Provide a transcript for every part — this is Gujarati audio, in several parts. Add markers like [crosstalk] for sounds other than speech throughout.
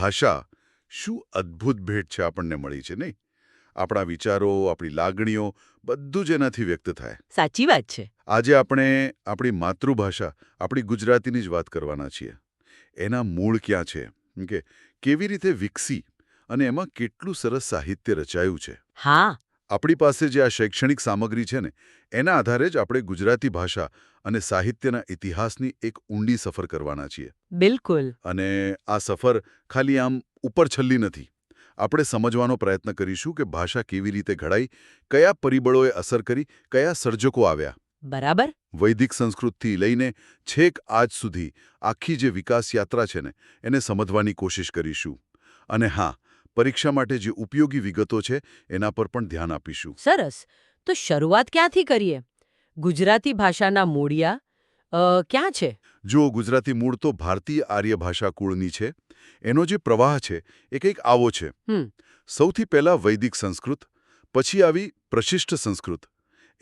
ભાષા શું અદ્ભુત ભેટ છે આપણને મળી છે નહીં? આપણા વિચારો આપણી લાગણીઓ બધું જ એનાથી વ્યક્ત થાય. સાચી વાત છે. આજે આપણે આપણી માતૃભાષા આપણી ગુજરાતીની જ વાત કરવાના છીએ. એના મૂળ ક્યાં છે? કે કેવી રીતે વિકસી અને એમાં કેટલું સરસ સાહિત્ય રચાયું છે? હા આપણી પાસે જે આ શૈક્ષણિક સામગ્રી છે ને એના આધારે જ આપણે ગુજરાતી ભાષા અને સાહિત્યના ઇતિહાસની એક ઊંડી સફર કરવાના છીએ. બિલકુલ. અને આ સફર ખાલી આમ ઉપર છલ્લી નથી. આપણે સમજવાનો પ્રયત્ન કરીશું કે ભાષા કેવી રીતે ઘડાઈ કયા પરિબળોએ અસર કરી કયા સર્જકો આવ્યા. બરાબર. વૈદિક સંસ્કૃતથી લઈને છેક આજ સુધી આખી જે વિકાસ યાત્રા છે ને એને સમજવાની કોશિશ કરીશું. અને હા પરીક્ષા માટે જે ઉપયોગી વિગતો છે એના પર પણ ધ્યાન આપીશું. સરસ. તો શરૂઆત ક્યાંથી કરીએ? ગુજરાતી ભાષાના મૂળિયા ક્યાં છે? જો ગુજરાતી મૂળ તો ભારતીય આર્ય ભાષા કુળની છે એનો જે પ્રવાહ છે એ કંઈક આવો છે. સૌથી પહેલા વૈદિક સંસ્કૃત પછી આવી પ્રશિષ્ટ સંસ્કૃત.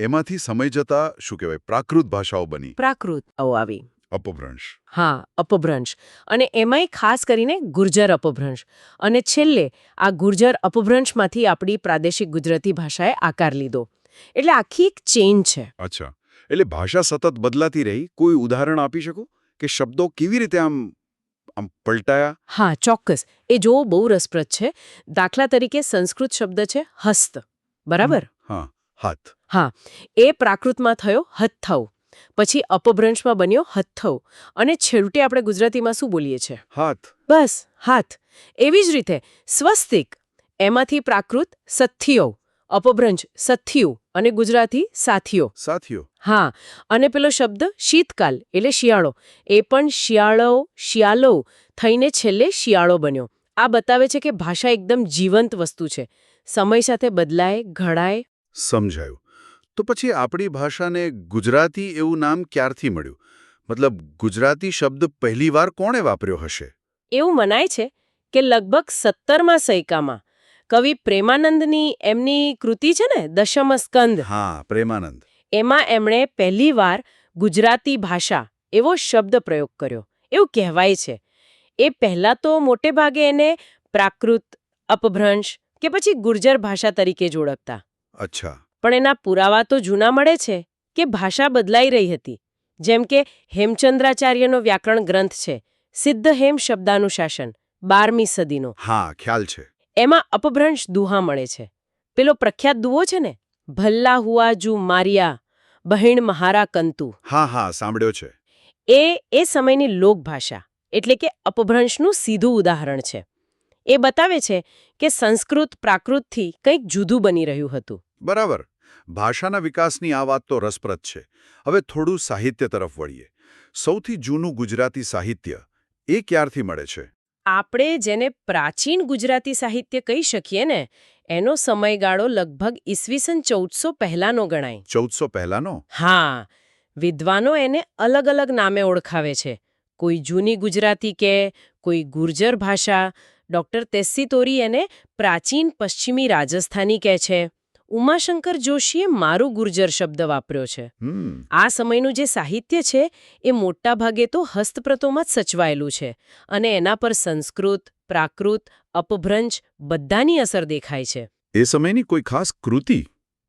એમાંથી સમય જતા શું કહેવાય પ્રાકૃત ભાષાઓ બની. પ્રાકૃત. આવી. અપભ્રંશ હા અપભ્રંશ અને એમાંય ખાસ કરીને ગુર્જર અપભ્રંશ અને છેલ્લે આ ગુર્જર અપભ્રંશમાંથી આપણી પ્રાદેશિક ગુજરાતી ભાષાએ આકાર લીધો. એટલે આખી એક ચેન છે. અચ્છા. એટલે ભાષા સતત બદલાતી રહી. કોઈ ઉદાહરણ આપી શકો? કે શબ્દો કેવી રીતે આમ આમ પલટાયા? હા ચોક્કસ. એ જોવો બહુ રસપ્રદ છે. દાખલા તરીકે સંસ્કૃત શબ્દ છે હસ્ત. બરાબર? હા હાથ. એ પ્રાકૃતમાં થયો હથ્થવ પછી અપભ્રંશમાં બન્યો હથ્થવ અને છેવટે આપણે ગુજરાતીમાં શું બોલીએ છીએ? હાથ. બસ હાથ. એવી જ રીતે સ્વસ્તિક એમાંથી પ્રાકૃત સથિયો અપભ્રંશ સથિયું અને ગુજરાતી સાથીઓ. સાથીઓ. હા અને પેલો શબ્દ શીતકાલ એટલે શિયાળો. એ પણ શિયાળો શિયાળો થઈને છેલ્લે શિયાળો બન્યો. આ બતાવે છે કે ભાષા એકદમ જીવંત વસ્તુ છે. સમય સાથે બદલાય ઘડાય. સમજાયું. તો પછી આપણી ભાષાને ગુજરાતી એવું નામ ક્યારથી મળ્યું? મતલબ ગુજરાતી શબ્દ પહેલીવાર કોણે વાપર્યો હશે? એવું મનાય છે કે લગભગ સત્તરમાં સૈકામાં કવિ પ્રેમાનંદની એમની કૃતિ છે ને દશમ સ્કંદ હા પ્રેમાનંદ. એમાં એમણે પહેલીવાર ગુજરાતી ભાષા એવો શબ્દ પ્રયોગ કર્યો. એવું કહેવાય છે. એ પહેલા તો મોટે ભાગે એને પ્રાકૃત અપભ્રંશ કે પછી ગુર્જર ભાષા તરીકે જ ઓળખતા. અચ્છા. પણ એના પુરાવા તો જૂના મળે છે કે ભાષા બદલાઈ રહી હતી. જેમ કે હેમચંદ્રાચાર્યનો વ્યાકરણ ગ્રંથ છે સિદ્ધ હેમ શબ્દાનુશાસન બારમી સદીનો. હા ખ્યાલ છે. એમાં અપભ્રંશ દુહા મળે છે. પેલો પ્રખ્યાત દુવો છે ને? ભલ્લા હુઆ જુ મારિયા બહેણ મહારા કંતુ. હા હા સાંભળ્યો છે. એ એ સમયની લોકભાષા એટલે કે અપભ્રંશનું સીધું ઉદાહરણ છે. એ બતાવે છે કે સંસ્કૃત પ્રાકૃતથી કંઈક જુદું બની રહ્યું હતું. બરાબર. ભાષાના વિકાસની આ વાત તો રસપ્રદ છે. હવે થોડું સાહિત્ય તરફ વળીએ. સૌથી જૂનું ગુજરાતી સાહિત્ય એ ક્યારથી મળે છે? આપણે જેને પ્રાચીન ગુજરાતી સાહિત્ય કહી શકીએ ને એનો સમયગાળો લગભગ ઈસવીસન ચૌદસો પહેલાનો ગણાય. ચૌદસો પહેલાનો? હા. વિદ્વાનો એને અલગ અલગ નામે ઓળખાવે છે. કોઈ જૂની ગુજરાતી કે કોઈ ગુર્જર ભાષા. ડોક્ટર તેસ્સી તોરી એને પ્રાચીન પશ્ચિમી રાજસ્થાની કહે છે. ઉમાશંકર જોશીએ મારું ગુર્જર શબ્દ વાપર્યો છે. આ સમયનું જે સાહિત્ય છે એ મોટાભાગે તો હસ્તપ્રતોમાં જ સચવાયેલું છે અને એના પર સંસ્કૃત પ્રાકૃત અપભ્રંશ બધાની અસર દેખાય છે. એ સમયની કોઈ ખાસ કૃતિ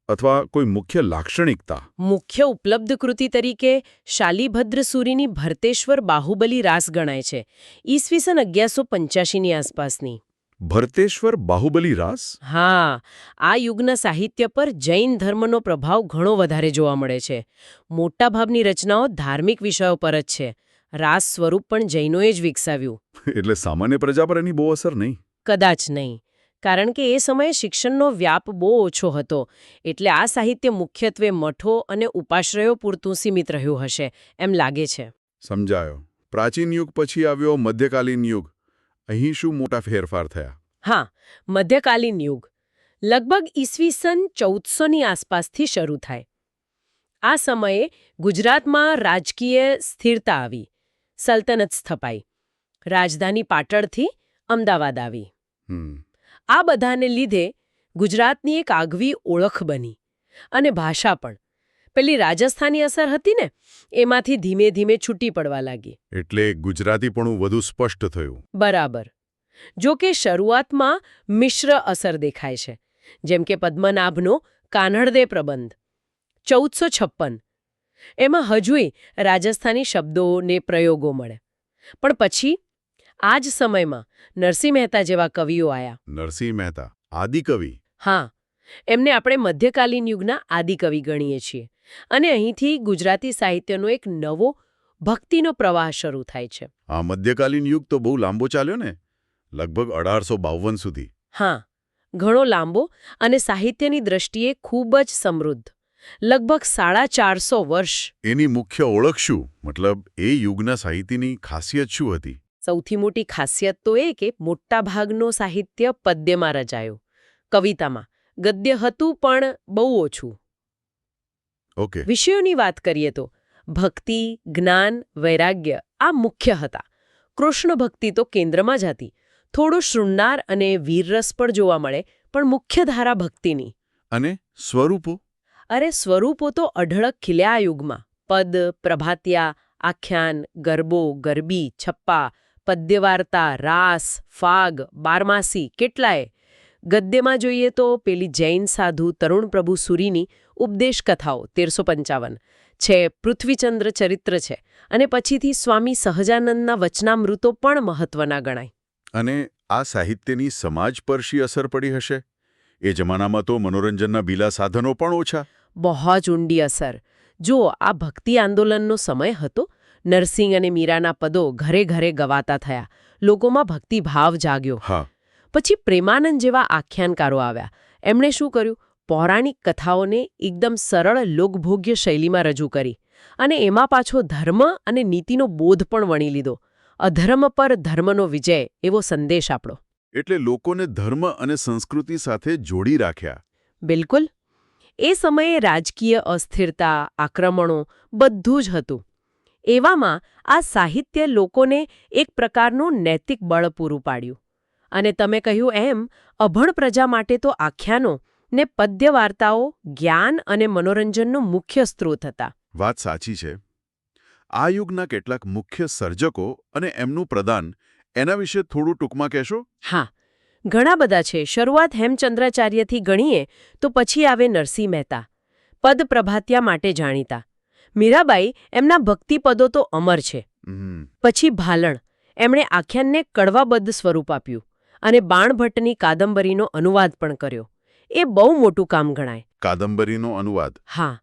અથવા કોઈ મુખ્ય લાક્ષણિકતા? મુખ્ય ઉપલબ્ધ કૃતિ તરીકે શાલીભદ્ર સૂરીની ભરતેશ્વર બાહુબલી રાસ ગણાય છે ઈસવીસન અગિયારસો પંચ્યાસીની આસપાસની. ભરતેશ્વર બાહુબલી રાસ? હા આ યુગના સાહિત્ય પર જૈન ધર્મનો પ્રભાવ ઘણો વધારે જોવા મળે છે. મોટાભાગની રચનાઓ ધાર્મિક વિષયો પર જ છે. રાસ સ્વરૂપ પણ જૈનોએ જ વિકસાવ્યું. [laughs] એટલે સામાન્ય પ્રજા પર એની બહુ અસર નહીં? કદાચ નહીં. કારણ કે એ સમયે શિક્ષણનો વ્યાપ બહુ ઓછો હતો. એટલે આ સાહિત્ય મુખ્યત્વે મઠો અને ઉપાશ્રયો પૂરતું સીમિત રહ્યું હશે એમ લાગે છે. સમજાયો. પ્રાચીન યુગ પછી આવ્યો મધ્યકાલીન યુગ. અહીં શું મોટા ફેરફાર થયા? હા મધ્યકાલીન યુગ. લગભગ ઈસવીસન ચૌદસોની આસપાસથી શરૂ થાય. આ સમયે ગુજરાતમાં રાજકીય સ્થિરતા આવી. સલ્તનત સ્થપાઈ. રાજધાની પાટણથી અમદાવાદ આવી. આ બધાને લીધે ગુજરાતની એક આગવી ઓળખ બની. અને ભાષા પણ. પેલી રાજસ્થાની અસર હતી ને એમાંથી ધીમે ધીમે છૂટી પડવા લાગી. એટલે ગુજરાતી પણ વધુ સ્પષ્ટ થયું. બરાબર. જો કે શરૂઆતમાં મિશ્ર અસર દેખાય છે જેમ કે પદ્મનાભનો કાનડદે પ્રબંધ. ચૌદસો છપ્પન. એમાં હજુય રાજસ્થાની શબ્દોને પ્રયોગો મળે. પણ પછી આ જ સમયમાં નરસિંહ મહેતા જેવા કવિઓ આવ્યા નરસિંહ મહેતા આદિકવિ. હા એમને આપણે મધ્યકાલીન યુગના આદિકવિ ગણીએ છીએ અને અહીંથી ગુજરાતી સાહિત્યનો એક નવો ભક્તિનો પ્રવાહ શરૂ થાય છે. આ મધ્યકાલીન યુગ તો બહુ લાંબો ચાલ્યો ને. લગભગ અઢારસો બાવન સુધી. હા ઘણો લાંબો અને સાહિત્યની દ્રષ્ટિએ ખૂબ જ સમૃદ્ધ. લગભગ સાડા ચારસો વર્ષ. એની મુખ્ય ઓળખ શું? મતલબ એ યુગના સાહિત્યની ખાસિયત શું હતી? સૌથી મોટી ખાસિયત તો એ કે મોટાભાગનો સાહિત્ય પદ્યમાં રચાયો. કવિતામાં. ગદ્ય હતું પણ બહુ ઓછું. ઓકે. વિષયોની વાત કરીએ તો ભક્તિ જ્ઞાન વૈરાગ્ય આ મુખ્ય હતા. કૃષ્ણ ભક્તિ તો કેન્દ્રમાં જ હતી. થોડો શૃંગાર અને વીરરસ પણ જોવા મળે પણ મુખ્ય ધારા ભક્તિની. અને સ્વરૂપો? અરે સ્વરૂપો તો અઢળક ખીલ્યા આ યુગમાં. પદ પ્રભાતિયા આખ્યાન ગરબો ગરબી છપ્પા પદ્યવાર્તા રાસ ફાગ બારમાસી કેટલાય. ગદ્યમાં જોઈએ તો પેલી જૈન સાધુ તરુણ પ્રભુ સુરીની ઉપદેશ કથાઓ તેરસો પંચાવન. છે પૃથ્વીચંદ્ર ચરિત્ર છે. અને પછીથી સ્વામી સહજાનંદના વચનામૃતો પણ મહત્વના ગણાય. અને આ સાહિત્યની સમાજપર્શી અસર પડી હશે? એ જમાનામાં તો મનોરંજનના બીલા સાધનો પણ ઓછા. બહુ જ ઊંડી અસર. જો આ ભક્તિ આંદોલનનો સમય હતો નરસિંહ અને મીરાના પદો ઘરે ઘરે ગવાતા થયા. લોકોમાં ભક્તિભાવ જાગ્યો. હા. પછી પ્રેમાનંદ જેવા આખ્યાનકારો આવ્યા. એમણે શું કર્યું? પૌરાણિક કથાઓને એકદમ સરળ લોકભોગ્ય શૈલીમાં રજૂ કરી. અને એમાં પાછો ધર્મ અને નીતિનો બોધ પણ વણી લીધો. અધર્મ પર ધર્મનો વિજય એવો સંદેશ આપણો. એટલે લોકોને ધર્મ અને સંસ્કૃતિ સાથે જોડી રાખ્યા. બિલકુલ. એ સમયે રાજકીય અસ્થિરતા આક્રમણો બધું જ હતું. એવામાં આ સાહિત્ય લોકોને એક પ્રકારનું નૈતિક બળ પૂરું પાડ્યું. અને તમે કહ્યું એમ અભણ પ્રજા માટે તો આખ્યાનો ને પદ્ય વાર્તાઓ જ્ઞાન અને મનોરંજનનો મુખ્ય સ્ત્રોત હતા. વાત સાચી છે. આ યુગના કેટલાક મુખ્ય સર્જકો અને એમનું પ્રદાન એના વિશે થોડું ટૂંકમાં કહેશો? હા. ઘણા બધા છે. શરૂઆત હેમચંદ્રાચાર્યથી ગણીએ તો પછી આવે નરસિંહ મહેતા. પદ પ્રભાત્યા માટે જાણીતા. મીરાબાઈ એમના ભક્તિપદો તો અમર છે. પછી ભાલણ. એમણે આખ્યાનને કડવાબદ્ધ સ્વરૂપ આપ્યું અને બાણભટ્ટની કાદંબરીનો અનુવાદ પણ કર્યો. એ બહુ મોટું કામ ગણાય. કાદંબરીનો અનુવાદ. હા.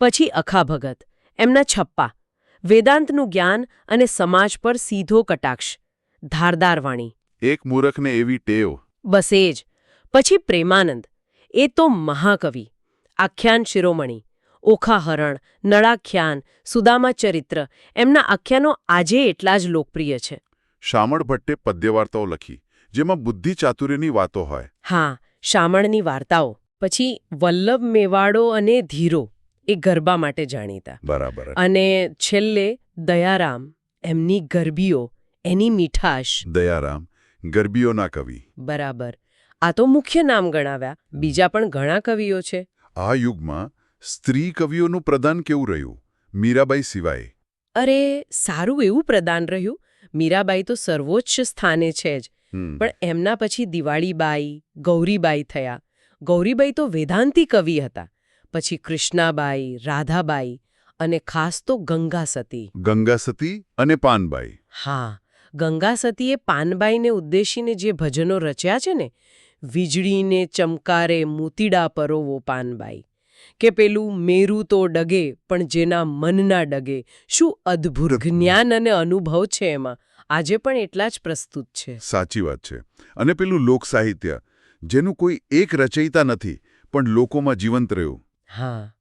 પછી અખા ભગત એમના છપ્પા. વેદાંતનું જ્ઞાન અને સમાજ પર સીધો કટાક્ષ. ધારદાર વાણી એક મૂરખને એવી ટેવ. બસ એ જ. પછી પ્રેમાનંદ. એ તો મહાકવિ. આખ્યાન શિરોમણી. ઓખાહરણ નળાખ્યાન સુદામા ચરિત્ર એમના આખ્યાનો આજે એટલા જ લોકપ્રિય છે. શામળ ભટ્ટે પદ્યવાર્તાઓ લખી જેમાં બુદ્ધિ ચાતુર્યની વાતો હોય. હા શામળની વાર્તાઓ. પછી વલ્લભ મેવાડો અને ધીરો. એ ગરબા માટે જાણીતા. બરાબર અને છેલ્લે દયારામ એમની ગરબીઓ એની મીઠાશ. દયારામ ગરબીઓના કવિ. બરાબર. આ તો મુખ્ય નામ ગણાવ્યા. બીજા પણ ઘણા કવિઓ છે. આ યુગમાં સ્ત્રી કવિઓનું પ્રદાન કેવું રહ્યું? મીરાબાઈ સિવાય. અરે સારું એવું પ્રદાન રહ્યું. મીરાબાઈ તો સર્વોચ્ચ સ્થાને છે જ. પણ એમના પછી દિવાળીબાઈ ગૌરીબાઈ થયા. ગૌરીબાઈ તો વેદાંતી કવિ હતા. પછી કૃષ્ણાબાઈ રાધાબાઈ અને ખાસ તો ગંગા સતી ગંગા સતી અને પાનબાઈ. હા ગંગા સતીએ પાનબાઈને ઉદ્દેશીને જે ભજનો રચ્યા છે ને વીજળીને ચમકારે મૂતીડા પરોવો પાનબાઈ. કે પેલું મેરું તો ડગે પણ જેના મનના ડગે. શું અદ્ભુત. જ્ઞાન અને અનુભવ છે એમાં? આજે પણ એટલા જ પ્રસ્તુત છે. સાચી વાત છે. અને પેલું લોકસાહિત્ય જેનું કોઈ એક રચયિતા નથી પણ લોકોમાં જીવંત રહ્યું. હા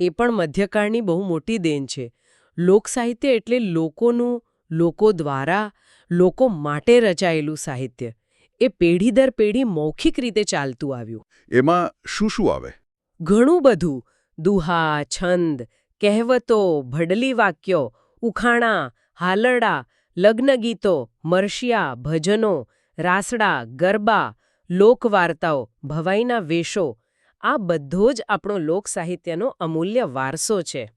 એ પણ મધ્યકાળની બહુ મોટી દેન છે. લોકસાહિત્ય એટલે લોકોનું લોકો દ્વારા લોકો માટે રચાયેલું સાહિત્ય. એ પેઢી દર પેઢી મૌખિક રીતે ચાલતું આવ્યું. એમાં શું શું આવે? ઘણું બધું. દુહા છંદ કહેવતો ભડલી વાક્યો ઉખાણા હાલરડા લગ્નગીતો મરશિયા ભજનો રાસડા ગરબા લોકવાર્તાઓ ભવાઈના વેશો આ બધો જ આપણો લોક સાહિત્યનો અમૂલ્ય વારસો છે.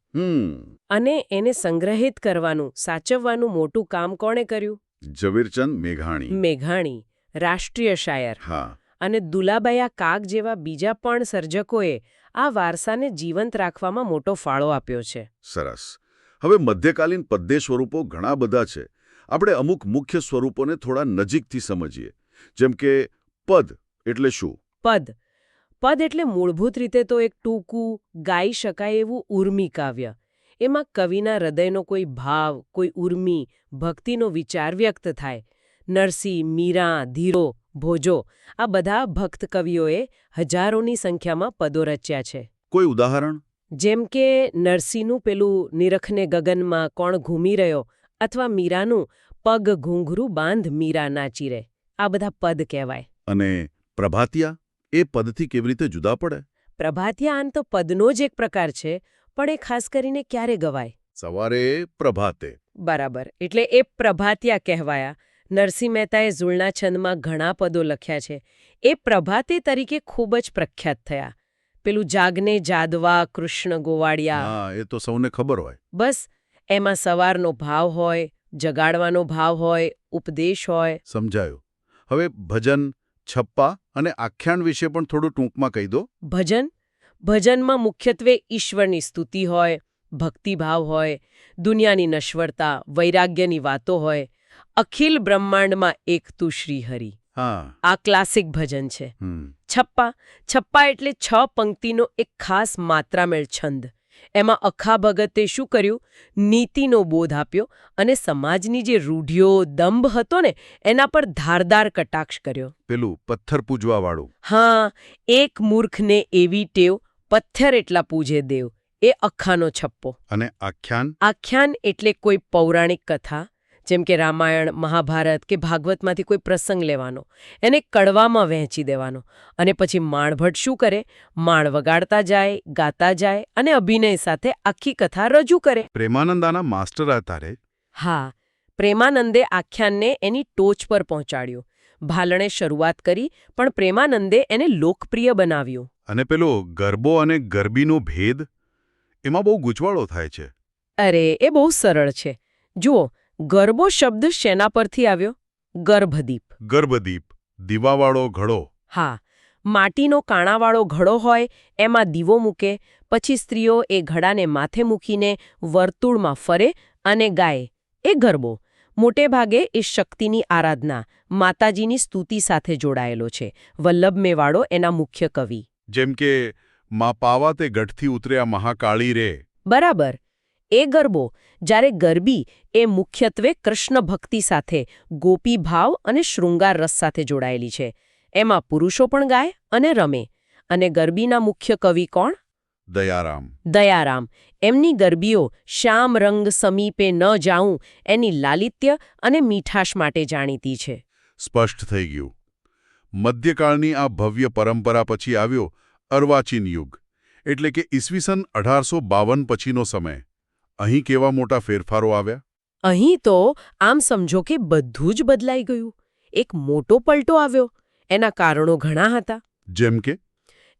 અને એને સંગ્રહિત કરવાનું સાચવવાનું મોટું કામ કોણે કર્યું? ઝવેરચંદ મેઘાણી. મેઘાણી રાષ્ટ્રીય શાયર. હા. અને દુલાબાયા કાગ જેવા બીજા પણ સર્જકોએ આ વારસાને જીવંત રાખવામાં મોટો ફાળો આપ્યો છે. સરસ. હવે મધ્યકાલીન પદ્ય સ્વરૂપો ઘણા બધા છે. આપણે અમુક મુખ્ય સ્વરૂપોને થોડા નજીકથી સમજીએ. જેમ કે પદ એટલે શું? પદ. પદ એટલે મૂળભૂત રીતે તો એક ટૂંકું ગાઈ શકાય એવું ઉર્મી કાવ્ય. એમાં કવિના હૃદયનો કોઈ ભાવ કોઈ ઉર્મી ભક્તિનો વિચાર વ્યક્ત થાય. નરસિંહ મીરા ધીરો ભોજો આ બધા ભક્ત કવિઓએ હજારોની સંખ્યામાં પદો રચ્યા છે. કોઈ ઉદાહરણ? જેમ કે નરસિંહનું પેલું નિરખને ગગનમાં કોણ ઘૂમી રહ્યો અથવા મીરાનું પગ ઘૂંઘરું બાંધ મીરા નાચી રે આ બધા પદ કહેવાય. અને પ્રભાતિયા? એ પદથી કેવી રીતે જુદા પડે? પ્રભાતિયાન તો પદનો જ એક પ્રકાર છે પણ એ ખાસ કરીને ક્યારે ગવાય? સવારે પ્રભાતે. બરાબર એટલે એ પ્રભાતિયા કહેવાયા. નરસિંહ મહેતાએ ઝૂળના છંદમાં ઘણા પદો લખ્યા છે. એ પ્રભાતે તરીકે ખૂબ જ પ્રખ્યાત થયા. પેલું જાગને જાદવા કૃષ્ણ ગોવાળિયા. એ તો સૌને ખબર હોય. બસ એમાં સવારનો ભાવ હોય જગાડવાનો ભાવ હોય ઉપદેશ હોય. સમજાયું. હવે ભજન છપ્પા અને આખ્યાન વિશે પણ થોડું ટૂંકમાં કહી દો. ભજન? ભજનમાં મુખ્યત્વે ઈશ્વરની સ્તુતિ હોય ભક્તિભાવ હોય દુનિયાની નશ્વરતા વૈરાગ્યની વાતો હોય અખિલ બ્રહ્માંડમાં એક તું શ્રીહરિ આ ક્લાસિક ભજન છે. છપ્પા? છપ્પા એટલે છ પંક્તિનો એક ખાસ માત્રામેળ છંદ. એમાં અખા ભગતે શું કર્યું? નીતિનો બોધ આપ્યો અને સમાજની જે રૂઢિયો દંભ હતો ને એના પર ધારદાર કટાક્ષ કર્યો. પેલું પથ્થર પૂજવાવાળું. હા એક મૂર્ખને એવી ટેવ પથ્થર એટલા પૂજે દેવ એ અખાનો છપ્પો. અને આખ્યાન? આખ્યાન એટલે કોઈ પૌરાણિક કથા જેમ કે રામાયણ મહાભારત કે ભાગવતમાંથી કોઈ પ્રસંગ લેવાનો. એને કડવામાં વહેંચી દેવાનો. અને પછી માણભટ્ટ શું કરે? માણ વગાડતા જાય ગાતા જાય અને અભિનય સાથે આખી કથા રજૂ કરે. પ્રેમાનંદાના માસ્ટર હતા રે હા પ્રેમાનંદે આખ્યાનને એની ટોચ પર પહોંચાડ્યું. ભાલણે શરૂઆત કરી પણ પ્રેમાનંદે એને લોકપ્રિય બનાવ્યું. અને પેલો ગરબો અને ગરબીનો ભેદ એમાં બહુ ગૂંચવાળો થાય છે. અરે એ બહુ સરળ છે. જુઓ ગરબો શબ્દ શેના પરથી આવ્યો? ગર્ભદીપ. ગર્ભદીપ દીવાવાળો ઘડો. હા માટીનો કાણાવાળો ઘડો હોય એમાં દીવો મૂકે પછી સ્ત્રીઓ એ ઘડાને માથે મૂકીને વર્તુળમાં ફરે અને ગાય. એ ગરબો મોટે ભાગે એ શક્તિની આરાધના માતાજીની સ્તુતિ સાથે જોડાયેલો છે. વલ્લભ મેવાડો એના મુખ્ય કવિ. જેમ કે મા પાવા તે ગઢથી ઉતર્યા મહાકાળી રે. બરાબર. એ ગરબો જ્યારે ગરબી એ મુખ્યત્વે કૃષ્ણ ભક્તિ સાથે ગોપી ભાવ અને શૃંગાર રસ સાથે જોડાયેલી છે. એમાં પુરુષો પણ ગાય અને રમે. અને ગરબીના મુખ્ય કવિ કોણ? દયારામ. દયારામ. એમની ગરબીઓ શ્યામ રંગ સમીપે ન જાઉં એની લાલિત્ય અને મીઠાશ માટે જાણીતી છે. સ્પષ્ટ થઈ ગયું. મધ્યકાળની આ ભવ્ય પરંપરા પછી આવ્યો અર્વાચીન યુગ. એટલે કે ઈસવીસન અઢારસો બાવન પછીનો સમય. અહીં કેવા મોટા ફેરફારો આવ્યા? અહીં તો આમ સમજો કે બધું જ બદલાઈ ગયું. એક મોટો પલટો આવ્યો. એના કારણો ઘણા હતા. જેમ કે?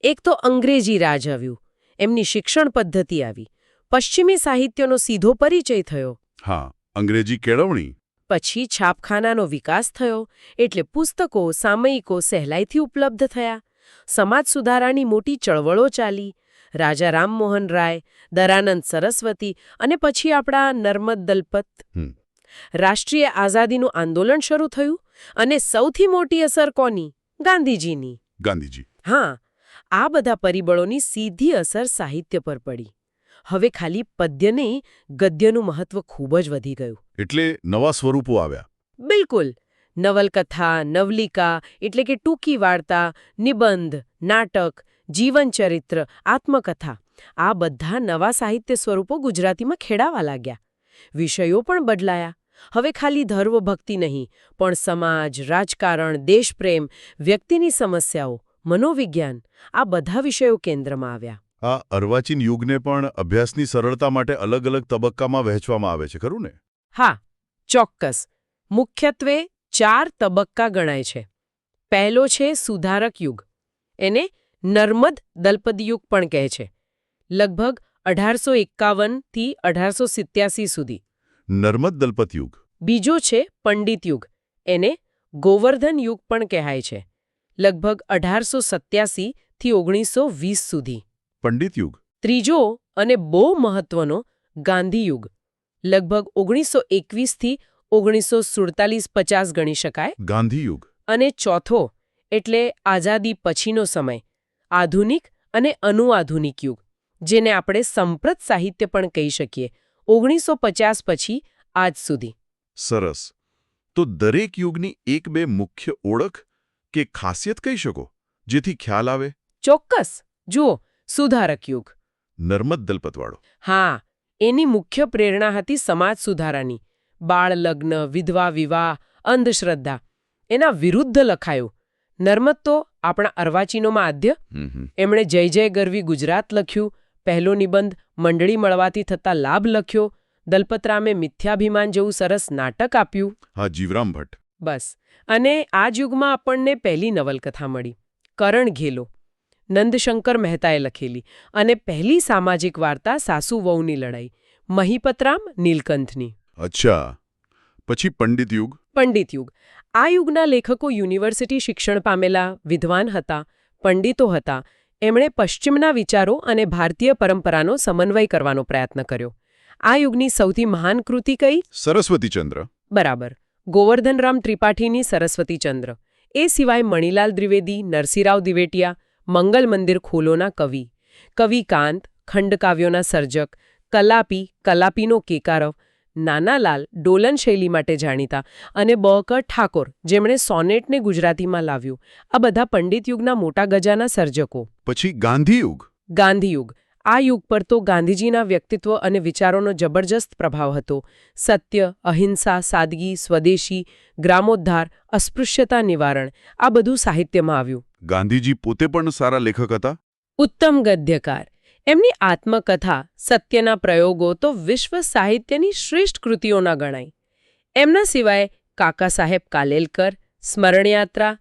એક તો અંગ્રેજી રાજ આવ્યું. એમની શિક્ષણ પદ્ધતિ આવી. પશ્ચિમી સાહિત્યનો સીધો પરિચય થયો. હા અંગ્રેજી કેળવણી. પછી છાપખાનાનો વિકાસ થયો એટલે પુસ્તકો સામયિકો સહેલાઈથી ઉપલબ્ધ થયા. સમાજ સુધારાની મોટી ચળવળો ચાલી. રાજા રામમોહન રાય દરાનંદ સરસ્વતી અને પછી આપણા નર્મદ દલપત. રાષ્ટ્રીય આઝાદીનું આંદોલન શરૂ થયું અને સૌથી મોટી અસર કોની? ગાંધીજીની. ગાંધીજી. હા આ બધા પરિબળોની સીધી અસર સાહિત્ય પર પડી. હવે ખાલી પદ્ય નહીં ગદ્યનું મહત્વ ખૂબ જ વધી ગયું. એટલે નવા સ્વરૂપો આવ્યા. બિલકુલ. નવલકથા નવલિકા એટલે કે ટૂંકી વાર્તા નિબંધ નાટક જીવનચરિત્ર આત્મકથા આ બધા નવા સાહિત્ય સ્વરૂપો ગુજરાતીમાં ખેડાવા લાગ્યા. વિષયો પણ બદલાયા. હવે ખાલી ધર્વભક્તિ નહીં પણ સમાજ રાજકારણ દેશપ્રેમ વ્યક્તિની સમસ્યાઓ મનોવિજ્ઞાન આ બધા વિષયો કેન્દ્રમાં આવ્યા. આ અર્વાચીન યુગને પણ અભ્યાસની સરળતા માટે અલગ અલગ તબક્કામાં વહેંચવામાં આવે છે ખરું ને? હા ચોક્કસ. મુખ્યત્વે ચાર તબક્કા ગણાય છે. પહેલો છે સુધારક યુગ. એને નર્મદ દલપદયુગ પણ કહે છે. લગભગ અઢારસો એકાવનથી અઢારસો સિત્યાસી સુધી. નર્મદ દલપતયુગ. બીજો છે પંડિત યુગ એને ગોવર્ધન યુગ પણ કહેવાય છે. લગભગ અઢારસો સત્યાસી થી ઓગણીસો વીસ સુધી. પંડિત યુગ ત્રીજો અને બહુ મહત્વનો ગાંધી યુગ લગભગ ઓગણીસો એકવીસથી ઓગણીસો સુડતાલીસ પચાસ ગણી શકાય. ગાંધી યુગ અને ચોથો એટલે આઝાદી પછીનો સમય. આધુનિક અને અનુઆધુનિક યુગ જેને આપણે સંપ્રત સાહિત્ય પણ કહી શકીએ ઓગણીસો પચાસ પછી આજ સુધી. સરસ. તો દરેક યુગની એક બે મુખ્ય ઓળખ કે ખાસિયત કહી શકો જેથી ખ્યાલ આવે? ચોક્કસ. જુઓ સુધારક યુગ. નર્મદ દલપતવાળો. હા એની મુખ્ય પ્રેરણા હતી સમાજ સુધારાની. બાળ લગ્ન વિધવા વિવાહ અંધશ્રદ્ધા એના વિરુદ્ધ લખાયું. નર્મદ તો આપણા અર્વાચીનોમાં આદ્ય. એમણે જય જય ગરવી ગુજરાત લખ્યું પહેલો નિબંધ મંડળી મળવાથી થતા લાભ લખ્યો દલપતરામે મિથ્યાભિમાન જેવું સરસ નાટક આપ્યું. હા જીવરામ ભટ્ટ. બસ. અને આ યુગમાં આપણને પહેલી નવલકથા મળી કરણ ઘેલો નંદશંકર મહેતાએ લખેલી અને પહેલી સામાજિક વાર્તા સાસુ વહુની લડાઈ મહીપતરામ નીલકંઠની. અચ્છા. પછી પંડિત યુગ? પંડિત યુગ. આ યુગના લેખકો યુનિવર્સિટી શિક્ષણ પામેલા વિદ્વાન હતા પંડિતો હતા. એમણે પશ્ચિમના વિચારો અને ભારતીય પરંપરાનો સમન્વય કરવાનો પ્રયત્ન કર્યો. આ યુગની સૌથી મહાન કૃતિ કઈ? સરસ્વતીચંદ્ર બરાબર. ગોવર્ધનરામ ત્રિપાઠીની સરસ્વતીચંદ્ર એ સિવાય મણિલાલ દ્વિવેદી નરસિંહરાવ દિવેટિયા મંગલ મંદિર ખોલોના કવિ. કવિ કાંત ખંડકાવ્યોના સર્જક કલાપી કલાપીનો કેકારવ નાનાલાલ ડોલન શૈલી માટે જાણીતા અને બહકર ઠાકોર જેમણે સોનેટને ગુજરાતીમાં લાવ્યું. આ બધા પંડિત યુગના મોટા ગજાના સર્જકો. પછી ગાંધીયુગ? ગાંધીયુગ. આ યુગ પર તો ગાંધીજીના વ્યક્તિત્વ અને વિચારોનો જબરજસ્ત પ્રભાવ હતો. સત્ય અહિંસા સાદગી સ્વદેશી ગ્રામોદ્ધાર અસ્પૃશ્યતા નિવારણ આ બધું સાહિત્યમાં આવ્યું. ગાંધીજી પોતે પણ સારા લેખક હતા? ઉત્તમ ગદ્યકાર. એમની આત્મકથા, સત્યના પ્રયોગો તો વિશ્વ સાહિત્યની શ્રેષ્ઠ કૃતિઓના ગણાય. એમના સિવાય કાકા સાહેબ કાલેલકર, સ્મરણયાત્રા,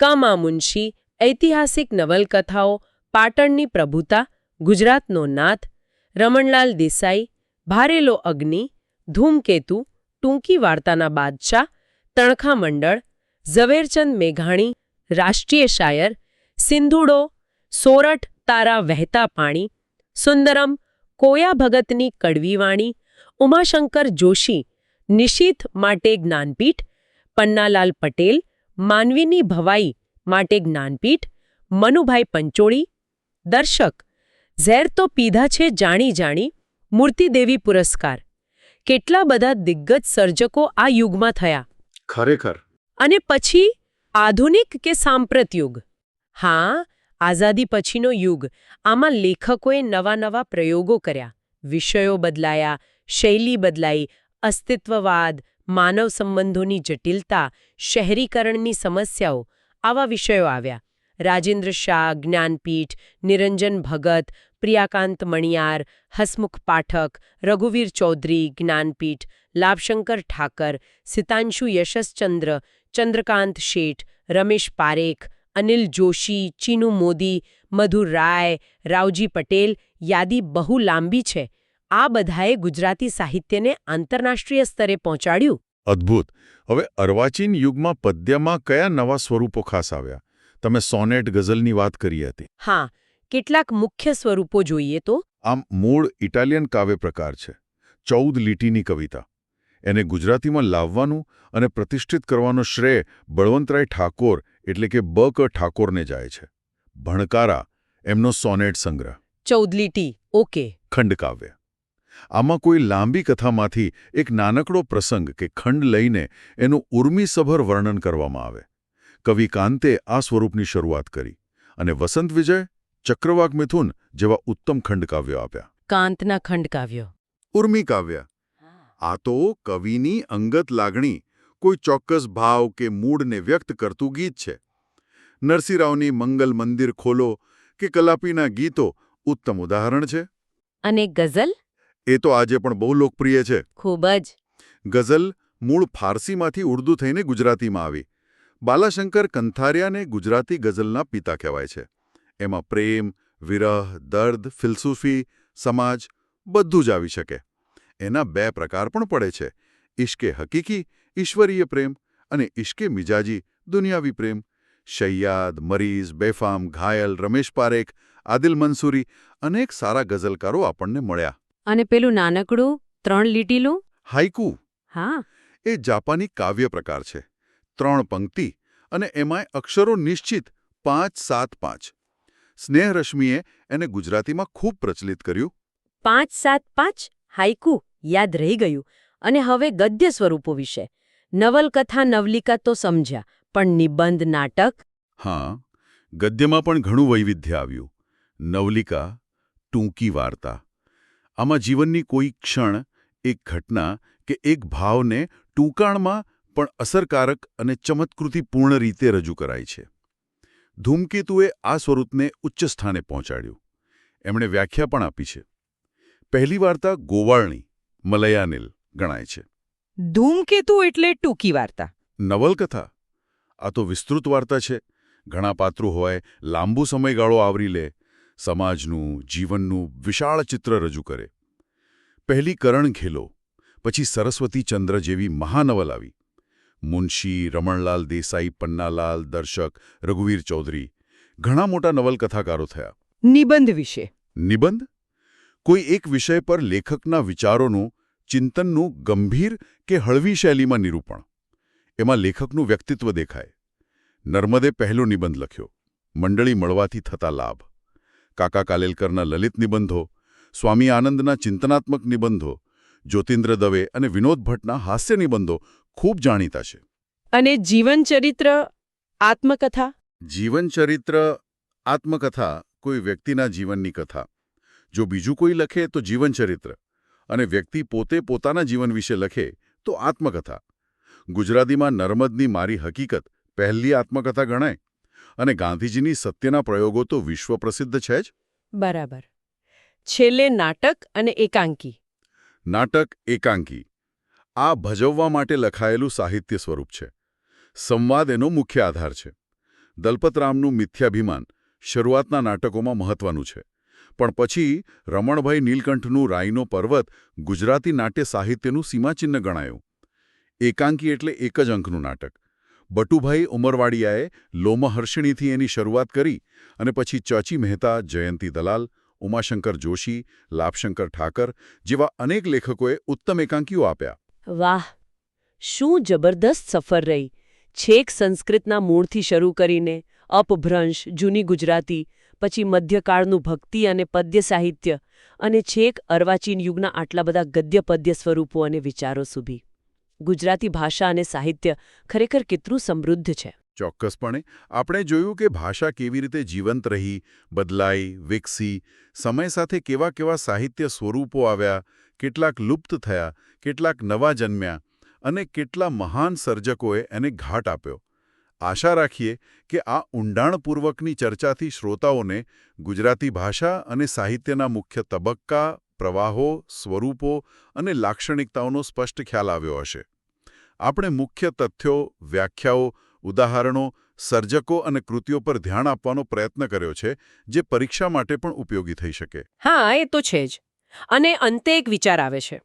કામા મુનશી, ઐતિહાસિક નવલકથાઓ, પાટણની પ્રભુતા, ગુજરાતનો નાથ, રમણલાલ દેસાઈ, ભારેલો અગ્નિ, ધૂમકેતુ, ટૂંકી વાર્તાના બાદશાહ, તણખા મંડળ, ઝવેરચંદ મેઘાણી, રાષ્ટ્રીય શાયર, સિંધુડો, સોરઠ તારા વહેતા પાણી સુંદરમ કોયા ભગતની કડવી વાણી ઉમાશંકર જોશી નિશીથ માટે જ્ઞાનપીઠ પન્નાલાલ પટેલ માનવીની ભવાઈ માટે જ્ઞાનપીઠ મનુભાઈ પંચોળી દર્શક ઝેર તો પીધા છે જાણી જાણી મૂર્તિદેવી પુરસ્કાર. કેટલા બધા દિગ્ગજ સર્જકો આ યુગમાં થયા. ખરેખર. અને પછી આધુનિક કે સાંપ્રત યુગ? હા આઝાદી પછીનો યુગ. આમાં લેખકોએ નવા નવા પ્રયોગો કર્યા. વિષયો બદલાયા, શૈલી બદલાઈ, અસ્તિત્વવાદ, માનવ સંબંધોની જટિલતા, શહેરીકરણની સમસ્યાઓ આવા વિષયો આવ્યા. રાજેન્દ્ર શાહ, જ્ઞાનપીઠ, નિરંજન ભગત, પ્રિયાકાંત મણિયાર, હસમુખ પાઠક, રઘુવીર ચૌધરી, જ્ઞાનપીઠ, લાભશંકર ઠાકર, સિતાંશુ યશસચંદ્ર, ચંદ્રકાંત શેઠ, રમેશ પારેખ અનિલ જોશી ચીનુ મોદી મધુર રાય રાવજી પટેલ યાદી બહુ લાંબી છે. આ બધાએ ગુજરાતી સાહિત્યને આંતરરાષ્ટ્રીય સ્તરે પહોંચાડ્યું. અદ્ભુત. હવે અર્વાચીન યુગમાં પદ્યમાં કયા નવા સ્વરૂપો ખાસ આવ્યા? તમે સોનેટ ગઝલની વાત કરી હતી. હા કેટલાક મુખ્ય સ્વરૂપો જોઈએ તો? આમ મૂળ ઇટાલિયન કાવ્ય પ્રકાર છે. ચૌદ લીટીની કવિતા. એને ગુજરાતીમાં લાવવાનું અને પ્રતિષ્ઠિત કરવાનો શ્રેય બળવંતરાય ઠાકોર એટલે કે બ ક ઠાકોરને જાય છે. ભણકારા એમનો સોનેટ સંગ્રહ. ચૌદલીટી ઓકે. ખંડકાવ્ય. આમાં કોઈ લાંબી કથામાંથી એક નાનકડો પ્રસંગ કે ખંડ લઈને એનું ઉર્મિસભર વર્ણન કરવામાં આવે. કવિ કાંતે આ સ્વરૂપની શરૂઆત કરી અને વસંત વિજય ચક્રવાક મિથુન જેવા ઉત્તમ ખંડકાવ્યો આપ્યા. કાંતના ખંડકાવ્યો. ઉર્મી કાવ્ય આ તો કવિની અંગત લાગણી કોઈ ચોક્કસ ભાવ કે મૂડને વ્યક્ત કરતું ગીત છે. નરસિંહરાવની મંગલ મંદિર ખોલો કે કલાપીના ગીતો ઉત્તમ ઉદાહરણ છે? અને ગઝલ? એ તો આજે પણ બહુ લોકપ્રિય છે. ખૂબ જ. ગઝલ મૂળ ફારસીમાંથી ઉર્દુ થઈને ગુજરાતીમાં આવી. બાલાશંકર કંથારિયાને ગુજરાતી ગઝલના પિતા કહેવાય છે. એમાં પ્રેમ વિરહ દર્દ ફિલસૂફી સમાજ બધું જ આવી શકે. એના બે પ્રકાર પણ પડે છે. ઇશ્કે હકીકી ઈશ્વરીય પ્રેમ અને ઇશ્કે મિજાજી દુનિયાવી પ્રેમ. શૈયાદ મરીઝ બેફામ ઘાયલ રમેશ પારેખ આદિલ મંસૂરી અનેક સારા ગઝલકારો આપણને મળ્યા. અને પેલું નાનકડું ત્રણ લીટીલું? હાઇકુ. હા. એ જાપાની કાવ્ય પ્રકાર છે. ત્રણ પંક્તિ અને એમાંય અક્ષરો નિશ્ચિત પાંચ સાત પાંચ. સ્નેહરશ્મિએ એને ગુજરાતીમાં ખૂબ પ્રચલિત કર્યું. પાંચ સાત પાંચ? હાઈકુ યાદ રહી ગયું. અને હવે ગદ્ય સ્વરૂપો વિશે. નવલકથા નવલિકા તો સમજ્યા, પણ નિબંધ નાટક? હા, ગદ્યમાં પણ ઘણું વૈવિધ્ય આવ્યું. નવલિકા, ટૂંકી વાર્તા. આમાં જીવનની કોઈ ક્ષણ, એક ઘટના કે એક ભાવને ટૂંકાણમાં પણ અસરકારક અને ચમત્કૃતિપૂર્ણ રીતે રજૂ કરાય છે. ધૂમકેતુએ આ સ્વરૂપને ઉચ્ચ સ્થાને પહોંચાડ્યું. એમણે વ્યાખ્યા પણ આપી છે. પહેલી વાર્તા ગોવાળની, મલયાનિલ ગણાય છે. ધૂમકેતુ એટલે ટૂંકી વાર્તા. નવલકથા? આ તો વિસ્તૃત વાર્તા છે. ઘણા પાત્રો હોય લાંબુ સમયગાળો આવરી લે સમાજનું જીવનનું વિશાળ ચિત્ર રજૂ કરે. પહેલી કરણ ખેલો પછી સરસ્વતી ચંદ્ર જેવી મહાનવલ આવી. મુનશી રમણલાલ દેસાઈ પન્નાલાલ દર્શક રઘુવીર ચૌધરી ઘણા મોટા નવલકથાકારો થયા. નિબંધ વિશે. નિબંધ? કોઈ એક વિષય પર લેખકના વિચારોનું ચિંતનનું ગંભીર કે હળવી શૈલીમાં નિરૂપણ. એમાં લેખકનું વ્યક્તિત્વ દેખાય. નર્મદે પહેલો નિબંધ લખ્યો. મંડળી મળવાથી થતા લાભ. કાકા કાલેલકરના લલિત નિબંધો સ્વામી આનંદના ચિંતનાત્મક નિબંધો જ્યોતિન્દ્ર દવે અને વિનોદ ભટ્ટના હાસ્ય નિબંધો ખૂબ જાણીતા છે. અને જીવનચરિત્ર આત્મકથા? જીવનચરિત્ર આત્મકથા કોઈ વ્યક્તિના જીવનની કથા. જો બીજું કોઈ લખે તો જીવનચરિત્ર. અને વ્યક્તિ પોતે પોતાના જીવન વિશે લખે તો આત્મકથા. ગુજરાતીમાં નર્મદની મારી હકીકત પહેલી આત્મકથા ગણાય. અને ગાંધીજીની સત્યના પ્રયોગો તો વિશ્વ પ્રસિદ્ધ છે જ? બરાબર. છેલ્લે નાટક અને એકાંકી. નાટક એકાંકી. આ ભજવવા માટે લખાયેલું સાહિત્ય સ્વરૂપ છે. સંવાદ એનો મુખ્ય આધાર છે. દલપતરામનું મિથ્યાભિમાન શરૂઆતના નાટકોમાં મહત્વનું છે. પણ પછી રમણભાઈ નીલકંઠનું રાઈનો પર્વત ગુજરાતી નાટ્ય સાહિત્યનું સીમાચિહ્ન ગણાયું. એકાંકી એટલે એક જ અંકનું નાટક. બટુભાઈ ઉમરવાડિયાએ લોમહર્ષિણીથી એની શરૂઆત કરી અને પછી ચચી મહેતા, જયંતી દલાલ, ઉમાશંકર જોશી, લાભશંકર ઠાકર જેવા અનેક લેખકોએ ઉત્તમ એકાંકીઓ આપ્યા. વાહ! શું જબરદસ્ત સફર રહી. છેક સંસ્કૃતના મૂળથી શરૂ કરીને અપભ્રંશ, જૂની ગુજરાતી પછી મધ્યકાળનું ભક્તિ અને પદ્ય સાહિત્ય અને છેક અર્વાચીન યુગના આટલા બધા ગદ્ય પદ્ય સ્વરૂપો અને વિચારો સુધી. ગુજરાતી ભાષા અને સાહિત્ય ખરેખર કેટલું સમૃદ્ધ છે. ચોક્કસપણે, આપણે જોયું કે ભાષા કેવી રીતે જીવંત રહી, બદલાઈ, વિકસી, સમય સાથે કેવા કેવા સાહિત્ય સ્વરૂપો આવ્યા, કેટલાક લુપ્ત થયા, કેટલાક નવા જન્મ્યા અને કેટલા મહાન સર્જકોએ એને ઘાટ આપ્યો. આશા રાખીએ કે આ ઊંડાણપૂર્વકની ચર્ચાથી શ્રોતાઓને ગુજરાતી ભાષા અને સાહિત્યના મુખ્ય તબક્કા, પ્રવાહો, સ્વરૂપો અને લાક્ષણિકતાઓનો સ્પષ્ટ ખ્યાલ આવ્યો હશે. આપણે મુખ્ય તથ્યો, વ્યાખ્યાઓ, ઉદાહરણો, સર્જકો અને કૃતિઓ પર ધ્યાન આપવાનો પ્રયત્ન કર્યો છે, જે પરીક્ષા માટે પણ ઉપયોગી થઈ શકે. હા, એ તો છે જ. અને અંતે એક વિચાર આવે છે.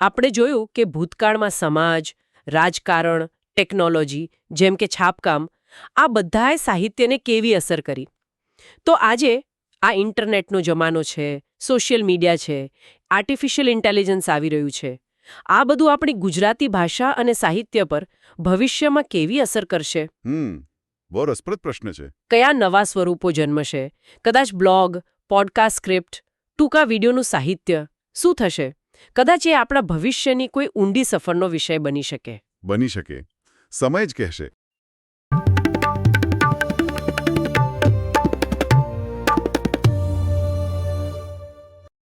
આપણે જોયું કે ભૂતકાળમાં સમાજ, રાજકારણ ટેકનોલોજી જેમ કે છાપકામ આ બધાએ સાહિત્યને કેવી અસર કરી? તો આજે આ ઇન્ટરનેટનો જમાનો છે સોશિયલ મીડિયા છે આર્ટિફિશિયલ ઇન્ટેલિજન્સ આવી રહ્યું છે. આ બધું આપણી ગુજરાતી ભાષા અને સાહિત્ય પર ભવિષ્યમાં કેવી અસર કરશે? બહુ રસપ્રદ પ્રશ્ન છે. કયા નવા સ્વરૂપો જન્મશે? કદાચ બ્લોગ પોડકાસ્ટ સ્ક્રિપ્ટ ટૂંકા વિડીયોનું સાહિત્ય શું થશે? કદાચ એ આપણા ભવિષ્યની કોઈ ઊંડી સફરનો વિષય બની શકે. બની શકે. સમય જ કહેશે.